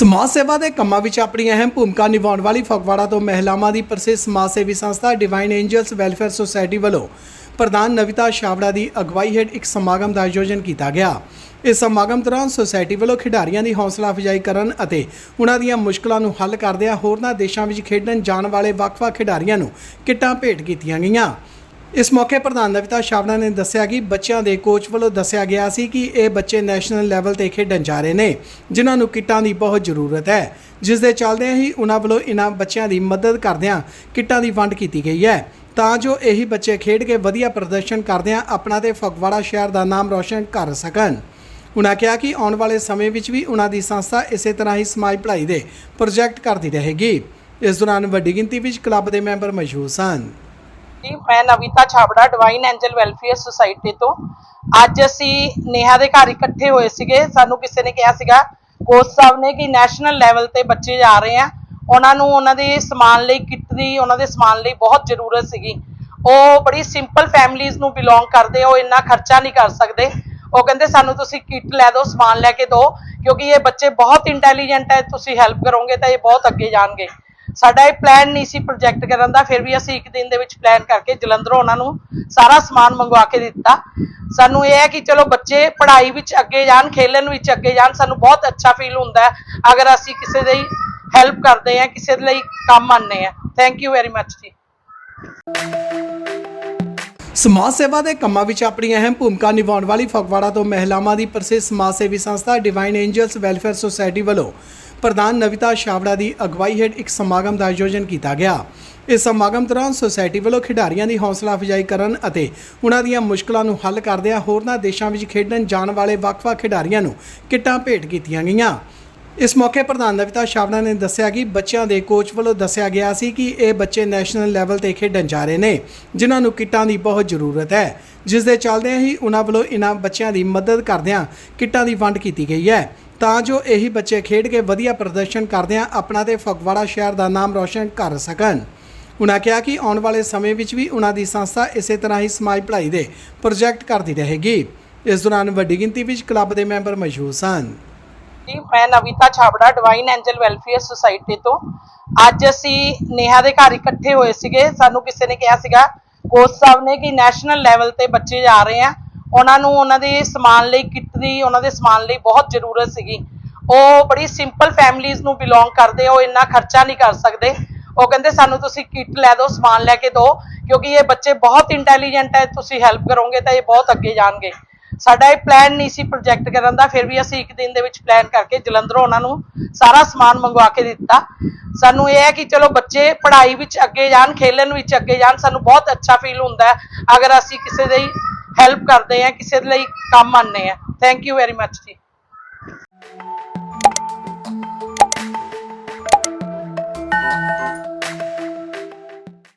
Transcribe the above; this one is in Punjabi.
ਸਮਾਜ ਸੇਵਾ ਦੇ ਕੰਮਾਂ ਵਿੱਚ ਆਪਣੀ ਅਹਿਮ ਭੂਮਿਕਾ ਨਿਭਾਉਣ ਵਾਲੀ ਫਗਵਾੜਾ ਤੋਂ ਮਹਿਲਾਵਾਂ ਦੀ ਪ੍ਰਸਿੱਧ ਸਮਾਜ ਸੇਵੀ ਸੰਸਥਾ ਡਿਵਾਈਨ ਐਂਜਲਸ ਵੈਲਫੇਅਰ ਸੁਸਾਇਟੀ ਵੱਲੋਂ ਪ੍ਰਧਾਨ ਨਵਿਤਾ ਛਾਬੜਾ ਦੀ ਅਗਵਾਈ ਹੇਠ ਇੱਕ ਸਮਾਗਮ ਦਾ ਆਯੋਜਨ ਕੀਤਾ ਗਿਆ। ਇਸ ਸਮਾਗਮ ਦੌਰਾਨ ਸੁਸਾਇਟੀ ਵੱਲੋਂ ਖਿਡਾਰੀਆਂ ਦੀ ਹੌਸਲਾ ਅਫਜ਼ਾਈ ਕਰਨ ਅਤੇ ਉਹਨਾਂ ਦੀਆਂ ਮੁਸ਼ਕਲਾਂ ਨੂੰ ਹੱਲ ਕਰਦਿਆਂ ਹੋਰਨਾਂ ਦੇਸ਼ਾਂ ਵਿੱਚ ਖੇਡਣ ਜਾਣ ਵਾਲੇ ਵੱਖ-ਵੱਖ ਖਿਡਾਰੀਆਂ ਨੂੰ ਕਿੱਟਾਂ ਭੇਟ ਕੀਤੀਆਂ ਗਈਆਂ। ਇਸ ਮੌਕੇ ਪ੍ਰਧਾਨ ਨਵਿਤਾ ਛਾਬੜਾ ਨੇ ਦੱਸਿਆ ਕਿ ਬੱਚਿਆਂ ਦੇ ਕੋਚ ਵੱਲੋਂ ਦੱਸਿਆ ਗਿਆ ਸੀ ਕਿ ਇਹ ਬੱਚੇ ਨੈਸ਼ਨਲ ਲੈਵਲ ਤੇ ਖੇਡਣ ਜਾ ਰਹੇ ਨੇ, ਜਿਨ੍ਹਾਂ ਨੂੰ ਕਿੱਟਾਂ ਦੀ ਬਹੁਤ ਜ਼ਰੂਰਤ ਹੈ। ਜਿਸ ਦੇ ਚੱਲਦਿਆਂ ਹੀ ਉਹਨਾਂ ਵੱਲੋਂ ਇਹਨਾਂ ਬੱਚਿਆਂ ਦੀ ਮਦਦ ਕਰਦਿਆਂ ਕਿੱਟਾਂ ਦੀ ਵੰਡ ਕੀਤੀ ਗਈ ਹੈ। ਤਾਂ ਜੋ ਇਹੀ ਬੱਚੇ ਖੇਡ ਕੇ ਵਧੀਆ ਪ੍ਰਦਰਸ਼ਨ ਕਰਦਿਆਂ ਆਪਣਾ ਤੇ ਫਗਵਾੜਾ ਸ਼ਹਿਰ ਦਾ ਨਾਮ ਰੌਸ਼ਨ ਕਰ ਸਕਣ। ਉਹਨਾਂ ਕਿਹਾ ਕਿ ਆਉਣ ਵਾਲੇ ਸਮੇਂ ਵਿੱਚ ਵੀ ਉਹਨਾਂ ਦੀ ਸੰਸਥਾ ਇਸੇ ਤਰ੍ਹਾਂ ਹੀ ਸਮਾਜ ਭਲਾਈ ਦੇ ਪ੍ਰੋਜੈਕਟ ਕਰਦੀ ਰਹੇਗੀ। ਇਸ ਦੌਰਾਨ ਵੱਡੀ ਗਿਣਤੀ ਵਿੱਚ ਕਲੱਬ ਦੇ ਮੈਂਬਰ ਮੌਜੂਦ ਸਨ। ਜੀ ਮੈਂ Navita Chhabra divine angel welfare society ਤੋਂ। ਅੱਜ ਅਸੀਂ ਨੇਹਾ ਦੇ ਘਰ ਇਕੱਠੇ ਹੋਏ ਸੀਗੇ। ਸਾਨੂੰ ਕਿਸੇ ਨੇ ਕਿਹਾ ਸੀਗਾ ਕੋਚ ਸਾਹਿਬ ਨੇ ਕਿ ਨੈਸ਼ਨਲ ਲੈਵਲ ਤੇ ਬੱਚੇ ਜਾ ਰਹੇ ਆ। ਉਹਨਾਂ ਨੂੰ ਉਹਨਾਂ ਦੇ ਸਮਾਨ ਲਈ ਕਿੱਟ ਦੀ ਉਹਨਾਂ ਦੇ ਸਮਾਨ ਲਈ ਬਹੁਤ ਜ਼ਰੂਰਤ ਸੀਗੀ। ਉਹ ਬੜੀ ਸਿੰਪਲ ਫੈਮਿਲੀਜ਼ ਨੂੰ ਬਿਲੋਂਗ ਕਰਦੇ ਆ, ਉਹ ਇੰਨਾ ਖਰਚਾ ਨਹੀਂ ਕਰ ਸਕਦੇ। ਉਹ ਕਹਿੰਦੇ ਸਾਨੂੰ ਤੁਸੀਂ ਕਿੱਟ ਲੈ ਦਿਓ ਸਮਾਨ ਲੈ ਕੇ ਦਿਓ ਕਿਉਂਕਿ ਇਹ ਬੱਚੇ ਬਹੁਤ ਇੰਟੈਲੀਜੈਂਟ ਹੈ। ਤੁਸੀਂ ਹੈਲਪ ਕਰੋਗੇ ਤਾਂ ਇਹ ਬਹੁਤ ਅੱਗੇ ਜਾਣਗੇ। ਸਾਡਾ ਇਹ ਪਲਾਨ ਨਹੀਂ ਸੀ ਪ੍ਰੋਜੈਕਟ ਕਰਨ ਦਾ, ਫਿਰ ਵੀ ਅਸੀਂ ਇੱਕ ਦਿਨ ਦੇ ਵਿੱਚ ਪਲਾਨ ਕਰਕੇ ਜਲੰਧਰੋਂ ਉਹਨਾਂ ਨੂੰ ਸਾਰਾ ਸਮਾਨ ਮੰਗਵਾ ਕੇ ਦਿੱਤਾ। ਸਾਨੂੰ ਇਹ ਹੈ ਕਿ ਚਲੋ ਬੱਚੇ ਪੜ੍ਹਾਈ ਵਿੱਚ ਅੱਗੇ ਜਾਣ, ਖੇਲਣ ਵਿੱਚ ਅੱਗੇ ਜਾਣ, ਸਾਨੂੰ ਬਹੁਤ ਅੱਛਾ ਫੀਲ ਹੁੰਦਾ ਹੈ। ਅਗਰ ਅਸੀਂ ਕਿਸੇ ਦੀ ਹੈਲਪ ਕਰਦੇ ਹਾਂ, ਕਿਸੇ ਲਈ ਕੰਮ ਆਉਂਦੇ ਹਾਂ। ਥੈਂਕ ਯੂ ਵੈਰੀ ਮੱਚ ਜੀ। ਸਮਾਜ ਸੇਵਾ ਦੇ ਕੰਮਾਂ ਵਿੱਚ ਆਪਣੀ ਅਹਿਮ ਭੂਮਿਕਾ ਨਿਭਾਉਣ ਵਾਲੀ ਫਗਵਾੜਾ ਤੋਂ ਮਹਿਲਾਵਾਂ ਦੀ ਪ੍ਰਸਿੱਧ ਸਮਾਜ ਸੇਵੀ ਸੰਸਥਾ ਡਿਵਾਈਨ ਐਂਜਲਸ ਵੈਲਫੇਅਰ ਸੁਸਾਇਟੀ ਵੱਲੋਂ ਪ੍ਰਧਾਨ ਨਵਿਤਾ ਛਾਬੜਾ ਦੀ ਅਗਵਾਈ ਹੇਠ ਇੱਕ ਸਮਾਗਮ ਦਾ ਆਯੋਜਨ ਕੀਤਾ ਗਿਆ। ਇਸ ਸਮਾਗਮ ਦੌਰਾਨ ਸੁਸਾਇਟੀ ਵੱਲੋਂ ਖਿਡਾਰੀਆਂ ਦੀ ਹੌਸਲਾ ਅਫਜ਼ਾਈ ਕਰਨ ਅਤੇ ਉਹਨਾਂ ਦੀਆਂ ਮੁਸ਼ਕਲਾਂ ਨੂੰ ਹੱਲ ਕਰਦਿਆਂ ਹੋਰਨਾਂ ਦੇਸ਼ਾਂ ਵਿੱਚ ਖੇਡਣ ਜਾਣ ਵਾਲੇ ਵੱਖ-ਵੱਖ ਖਿਡਾਰੀਆਂ ਨੂੰ ਕਿੱਟਾਂ ਭੇਟ ਕੀਤੀਆਂ ਗਈਆਂ। ਇਸ ਮੌਕੇ ਪ੍ਰਧਾਨ ਨਵਿਤਾ ਛਾਬੜਾ ਨੇ ਦੱਸਿਆ ਕਿ ਬੱਚਿਆਂ ਦੇ ਕੋਚ ਵੱਲੋਂ ਦੱਸਿਆ ਗਿਆ ਸੀ ਕਿ ਇਹ ਬੱਚੇ ਨੈਸ਼ਨਲ ਲੈਵਲ ਤੇ ਖੇਡਣ ਜਾ ਰਹੇ ਨੇ, ਜਿਨ੍ਹਾਂ ਨੂੰ ਕਿੱਟਾਂ ਦੀ ਬਹੁਤ ਜ਼ਰੂਰਤ ਹੈ। ਜਿਸ ਦੇ ਚੱਲਦਿਆਂ ਹੀ ਉਹਨਾਂ ਵੱਲੋਂ ਇਹਨਾਂ ਬੱਚਿਆਂ ਦੀ ਮਦਦ ਕਰਦਿਆਂ ਕਿੱਟਾਂ ਦੀ ਵੰਡ ਕੀਤੀ ਗਈ ਹੈ। ਤਾਂ ਜੋ ਇਹੀ ਬੱਚੇ ਖੇਡ ਕੇ ਵਧੀਆ ਪ੍ਰਦਰਸ਼ਨ ਕਰਦਿਆਂ ਆਪਣਾ ਤੇ ਫਗਵਾੜਾ ਸ਼ਹਿਰ ਦਾ ਨਾਮ ਰੌਸ਼ਨ ਕਰ ਸਕਣ। ਉਹਨਾਂ ਕਿਹਾ ਕਿ ਆਉਣ ਵਾਲੇ ਸਮੇਂ ਵਿੱਚ ਵੀ ਉਹਨਾਂ ਦੀ ਸੰਸਥਾ ਇਸੇ ਤਰ੍ਹਾਂ ਹੀ ਸਮਾਜ ਭਲਾਈ ਦੇ ਪ੍ਰੋਜੈਕਟ ਕਰਦੀ ਰਹੇਗੀ। ਇਸ ਦੌਰਾਨ ਵੱਡੀ ਗਿਣਤੀ ਵਿੱਚ ਕਲੱਬ ਦੇ ਮੈਂਬਰ ਮੌਜੂਦ ਸਨ। ਜੀ, ਮੈਂ Navita Chhabra divine angel welfare society ਤੋਂ। ਅੱਜ ਅਸੀਂ ਨੇਹਾ ਦੇ ਘਰ ਇਕੱਠੇ ਹੋਏ ਸੀਗੇ। ਸਾਨੂੰ ਕਿਸੇ ਨੇ ਕਿਹਾ ਸੀਗਾ, ਕੋਚ ਸਾਹਿਬ ਨੇ ਕਿ ਨੈਸ਼ਨਲ ਲੈਵਲ ਤੇ ਬੱਚੇ ਜਾ ਰਹੇ ਆ। ਉਹਨਾਂ ਨੂੰ ਉਹਨਾਂ ਦੇ ਸਮਾਨ ਲਈ ਕਿੱਟ ਦੀ, ਉਹਨਾਂ ਦੇ ਸਮਾਨ ਲਈ ਬਹੁਤ ਜ਼ਰੂਰਤ ਸੀਗੀ। ਉਹ ਬੜੀ ਸਿੰਪਲ ਫੈਮਿਲੀਜ਼ ਨੂੰ ਬਿਲੋਂਗ ਕਰਦੇ ਉਹ ਇੰਨਾ ਖਰਚਾ ਨਹੀਂ ਕਰ ਸਕਦੇ। ਉਹ ਕਹਿੰਦੇ, ਸਾਨੂੰ ਤੁਸੀਂ ਕਿੱਟ ਲੈ ਦਿਓ, ਸਮਾਨ ਲੈ ਕੇ ਦਿਓ, ਕਿਉਂਕਿ ਇਹ ਬੱਚੇ ਬਹੁਤ ਇੰਟੈਲੀਜੈਂਟ ਹੈ ਤੁਸੀਂ ਹੈਲਪ ਕਰੋਗੇ ਤਾਂ ਇਹ ਬਹੁਤ ਅੱਗੇ ਜਾਣਗੇ। ਸਾਡਾ ਇਹ ਪਲਾਨ ਨਹੀਂ ਸੀ ਪ੍ਰੋਜੈਕਟ ਕਰਨ ਦਾ, ਫਿਰ ਵੀ ਅਸੀਂ ਇੱਕ ਦਿਨ ਦੇ ਵਿੱਚ ਪਲਾਨ ਕਰਕੇ ਜਲੰਧਰੋਂ ਉਹਨਾਂ ਨੂੰ ਸਾਰਾ ਸਮਾਨ ਮੰਗਵਾ ਕੇ ਦਿੱਤਾ। ਸਾਨੂੰ ਇਹ ਹੈ ਕਿ ਚਲੋ ਬੱਚੇ ਪੜ੍ਹਾਈ ਵਿੱਚ ਅੱਗੇ ਜਾਣ, ਖੇਲਣ ਵਿੱਚ ਅੱਗੇ ਜਾਣ, ਸਾਨੂੰ ਬਹੁਤ ਅੱਛਾ ਫੀਲ ਹੁੰਦਾ ਅਗਰ ਅਸੀਂ ਕਿਸੇ ਦੀ ਹੈਲਪ ਕਰਦੇ ਹਾਂ, ਕਿਸੇ ਲਈ ਕੰਮ ਆਉਂਦੇ ਹਾਂ। ਥੈਂਕ ਯੂ ਵੈਰੀ ਮੱਚ ਜੀ।